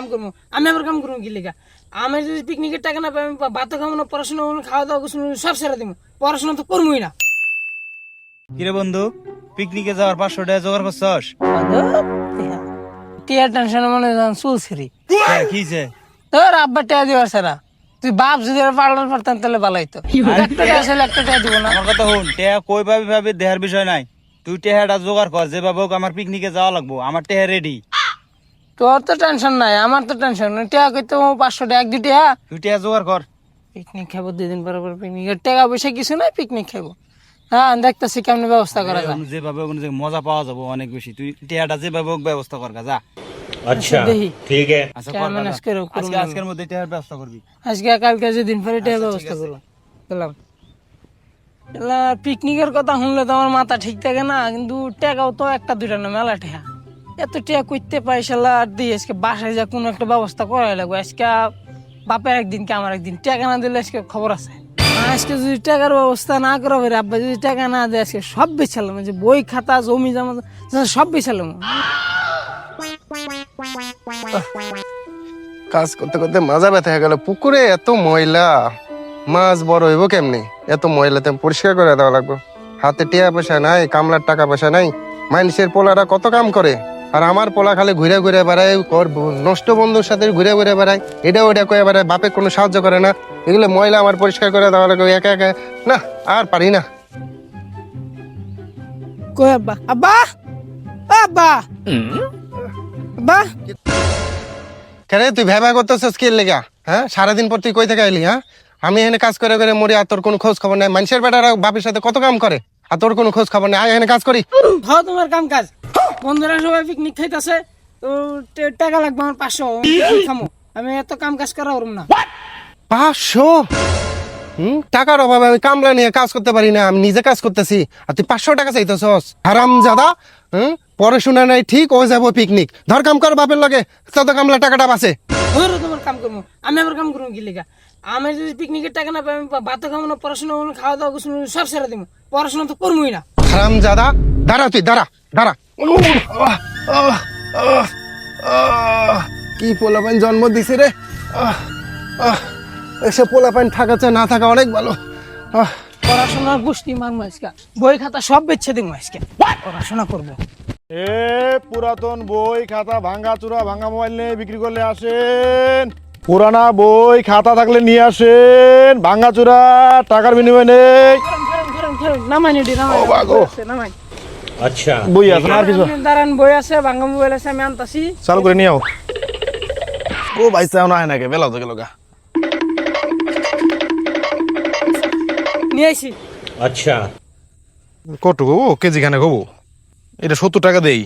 কাম করব আমি আবার কাম করব কি লেগা? আমি যদি পিকনিকের টাকা না পাই আমি ভাত খাব না পড়াশোনা করব খাওয়া দাওয়া করব সব সেরে দেবো। পড়াশোনা তো করবোই না। কিরে বন্ধু পিকনিকে যাওয়ার পাঁচশো টাকা জোগাড় করছস? টিয়ার টেনশনে মনে চলছে রে কিছে তোর আব্বা টিয়া দিবার সারা তুই বাপ যদি পাল্টার পারতাম তাহলে ভালোই তো একটা টিয়া আসলে একটা টিয়া দিব না। আমার কথা শুন টেহা কই পাবি ভাবি দেহার বিষয় নাই। তুই টেহাটা জোগাড় কর যেভাবে হোক আমার পিকনিকে যাওয়া লাগবো আমার টেহা রেডি তোর তো টেনশন নাই আমার তো টেনশন টিয়া কইতো পাঁচশো টাকা এক দুই টাকা দুই টাকা জোগাড় কর। পিকনিক খাব দুদিন পরে পরে পিকনিকের টাকা পয়সা কিছু নাই পিকনিক খাব। হ্যাঁ দেখতেছি কেমন ব্যবস্থা করা যায়। যেভাবে অনুযায়ী মজা পাওয়া যাবে অনেক বেশি। তুই টিয়াটা যেভাবে হোক ব্যবস্থা কর যা আচ্ছা, আচ্ছা, আচ্ছা আজকে কালকে যে দিন পরে টিয়ার আচ্ছা, ব্যবস্থা করব পিকনিকের কথা শুনলে তো আমার মাথা ঠিক থাকে না কিন্তু টাকাও তো একটা দুইটা না মেলা ঠেয়া এত টাকা করতে পাই শালা, আর দিয়ে আজকে বাসায় যা কোনো একটা ব্যবস্থা করাই লাগবে। আজকে বাপের একদিন কে আমার একদিন। টাকা না দিলে আজকে খবর আছে। আজকে যদি টাকার ব্যবস্থা না করা হবে আব্বা যদি টাকা না দেয়, আজকে সব বেছালাম যে বই খাতা, জমি জমা সব বেছালাম কাজ করতে করতে মাজা ব্যথা হয়ে গেল। পুকুরে এত ময়লা, মাছ বড় হইব কেমনি? এত ময়লাতে পরিষ্কার করে দেওয়া লাগবে। হাতে টিয়া পয়সা নাই, কামলার টাকা পয়সা নাই। মানুষের পোলারা কত কাম করে? আর আমার পোলা খালি ঘুরে ঘুরে বেড়ায় ব- নষ্ট বন্ধুর সাথে ঘুরে ঘুরে বেড়ায় এটা ওটা কয়ে বেড়ায় বাপে কোনো সাহায্য করে না। এগুলো ময়লা আমার পরিষ্কার করে দেওয়া লাগবে একা একা। না আর পারি না। কই আব্বা? আব্বা! আব্বা! আব্বা! কেন তুই ভ্যাবা করতেছিস কি লেগা? হ্যাঁ সারাদিন পর তুই কই থেকে আইলি হ্যাঁ? আমি এখানে কাজ করে করে মরি আর তোর কোনো খোঁজ খবর নাই। মানুষের বেটারা বাপের সাথে কত কাম করে আর তোর কোনো খোঁজ খবর নেই। আয় এখানে কাজ করি। খাও তোমার কাম কাজ। বন্ধুরা সবাই পিকনিক খাইতেছে তো টাকা লাগবে আমার পাঁচশো আমি খামো। আমি এত কাম কাজ করা পারব না। পাঁচশো? হুম? টাকার অভাবে আমি কামলা নিয়ে কাজ করতে পারি না আমি নিজে কাজ করতেছি। আর তুই পাঁচশো টাকা চাইতেছস? হারাম জাদা হুম পড়াশোনা নাই ঠিক ও যাব পিকনিক ধর কাম কর বাপের লগে তত কামলা টাকাটা বাঁচে। ধরো তোমার কাম করব আমি আবার কাম করব কি লেগা? আমি যদি পিকনিকের টাকা না পাই আমি ভাত খাব না পড়াশোনা খাওয়া দাওয়া সব সেরে দেবো। পড়াশোনা তো করবোই না। হারাম জাদা দাঁড়া তুই দাঁড়া দাঁড়া। উহ, আহ, আহ, আহ, আহ, কি পোলাপাইন জন্ম দিছে রে? আহ, আহ, এসে পোলাপাইন থাকাচ্ছে না থাকা অনেক ভালো। আহ, পড়াশোনার গোষ্ঠী মারবো আজকে বই খাতা সব বেচ্ছে দেবো আজকে পড়াশোনা করব। এ পুরাতন বই খাতা ভাঙ্গা চূড়া ভাঙ্গা মোবাইল নিয়ে বিক্রি করলে আসেন। পুরানা বই খাতা থাকলে নিয়ে আসেন। ভাঙ্গা চূড়া টাকার বিনিময় নেই। নামাই নিডি নামাই আচ্ছা। বই আছে আর কিছু? বই আছে মোবাইল আছে চালু করে নিও। ও ভাই চাও না নাকি? বেলা তো গেল গা। আচ্ছা। কেজি খানে গবো এটা সত্তর টাকা দেই।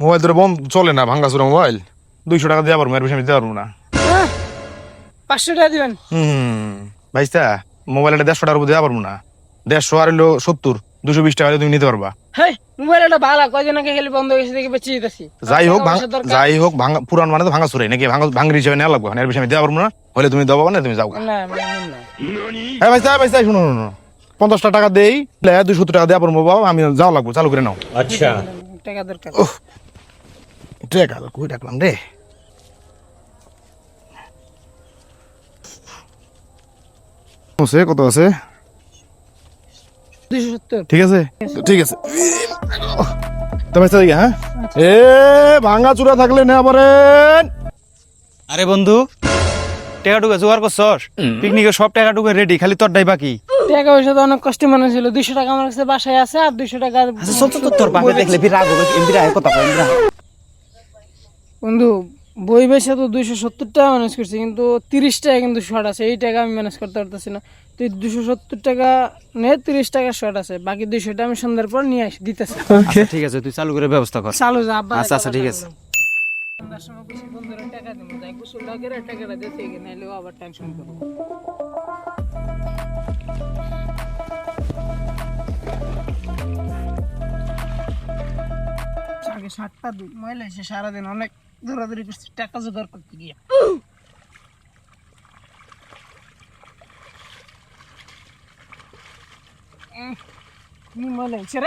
মোবাইল ধরে বন্ধ চলে না ভাঙ্গা মোবাইল। দুইশো টাকা দিয়ে পারব এর আমি পারব না। পাঁচশো টাকা দিবেন। হুম ভাইস্তা মোবাইল এটা দেড়শো টাকার উপর দেওয়া পারব না। দেড়শো আর হলো সত্তর। দুশো বিশ টাকা তুমি নিতে পারবা। হ্যাঁ মোবাইল কয়দিন আগে খেলে বন্ধ হয়েছে দেখে বেঁচে যেতেছি যাই হোক যাই হোক ভাঙা পুরান মানে তো ভাঙা চুরাই নাকি ভাঙা ভাঙড়ি হিসেবে নেওয়া লাগবে? এর বিষয়ে আমি দেওয়া পারব না হলে তুমি দেওয়া না তুমি যাও হ্যাঁ ভাই সাহেব ভাই সাহেব শুনো শুনো পঞ্চাশটা টাকা দেই দুশো টাকা দেওয়া পারব বাবা আমি যাওয়া লাগবো চালু করে নাও। আচ্ছা। টাকা দরকার। টাকা কই ডাকলাম রে? কত আছে? ঠিক আছে? ঠিক আছে। হ্যাঁ? এ ভাঙা চূড়া থাকলে পারেন আরে বন্ধু টাকা টুকা জোগাড় করছস? পিকনিকের সব টাকা টুকা রেডি খালি তোরটাই বাকি। টাকা পয়সা তো অনেক কষ্ট মনে ছিল দুইশো টাকা আমার কাছে বাসায় আছে আর দুইশো টাকা তোর বাপে দেখলে রাগ হবে কথা বন্ধু বই বেসে তো দুইশো সত্তর টাকা ম্যানেজ করছি কিন্তু তিরিশ টাকা কিন্তু শর্ট আছে। এই টাকা আমি ম্যানেজ করতে পারতেছি না। তুই দুশো সত্তর টাকা নে তিরিশ টাকা শর্ট আছে। বাকি দুইশোটা আমি সন্ধ্যার পর নিয়ে আসি দিতেছি। আচ্ছা ঠিক আছে তুই চালু করে ব্যবস্থা কর। চালু যা আচ্ছা আচ্ছা ঠিক আছে। সাতটা দুধ ময়লা এসে সারাদিন অনেক দৌড়াদৌড়ি করছি টাকা জোগাড় করতে গিয়ে। Nima içeri.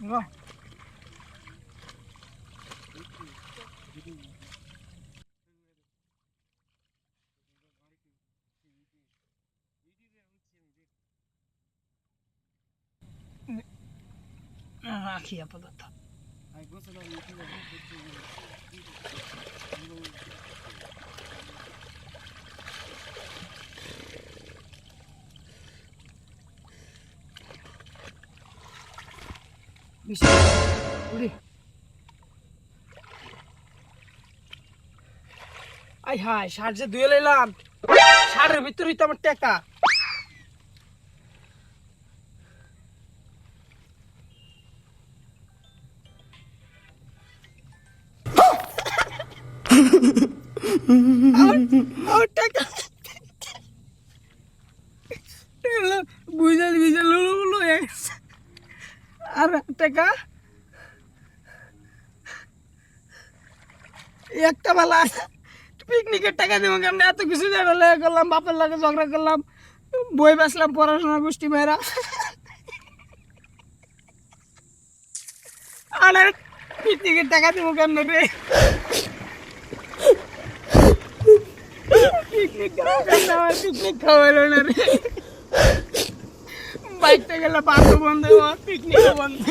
Nima. Ah, chi ha prodotto? উড়ি। আই হাই শার্ট যে ধুয়ে লাইলাম। শার্টের ভিতরেই তো আমার টেকা বুঝাল লুলু লুলু হয়ে গেছে। আর টাকা একটা বেলা পিকনিকের টাকা দেবো কেমন এত কিছু জানালে করলাম বাপের লাগে ঝগড়া করলাম বই বেসলাম পড়াশোনা গোষ্ঠী মেয়েরা আর পিকনিকের টাকা দেবো কেমন রে পিকনিক খাওয়া কেমন আমার পিকনিক খাওয়াইলো না রে বাইকটা গেলে বাসও বন্ধ পিকনিকও বন্ধ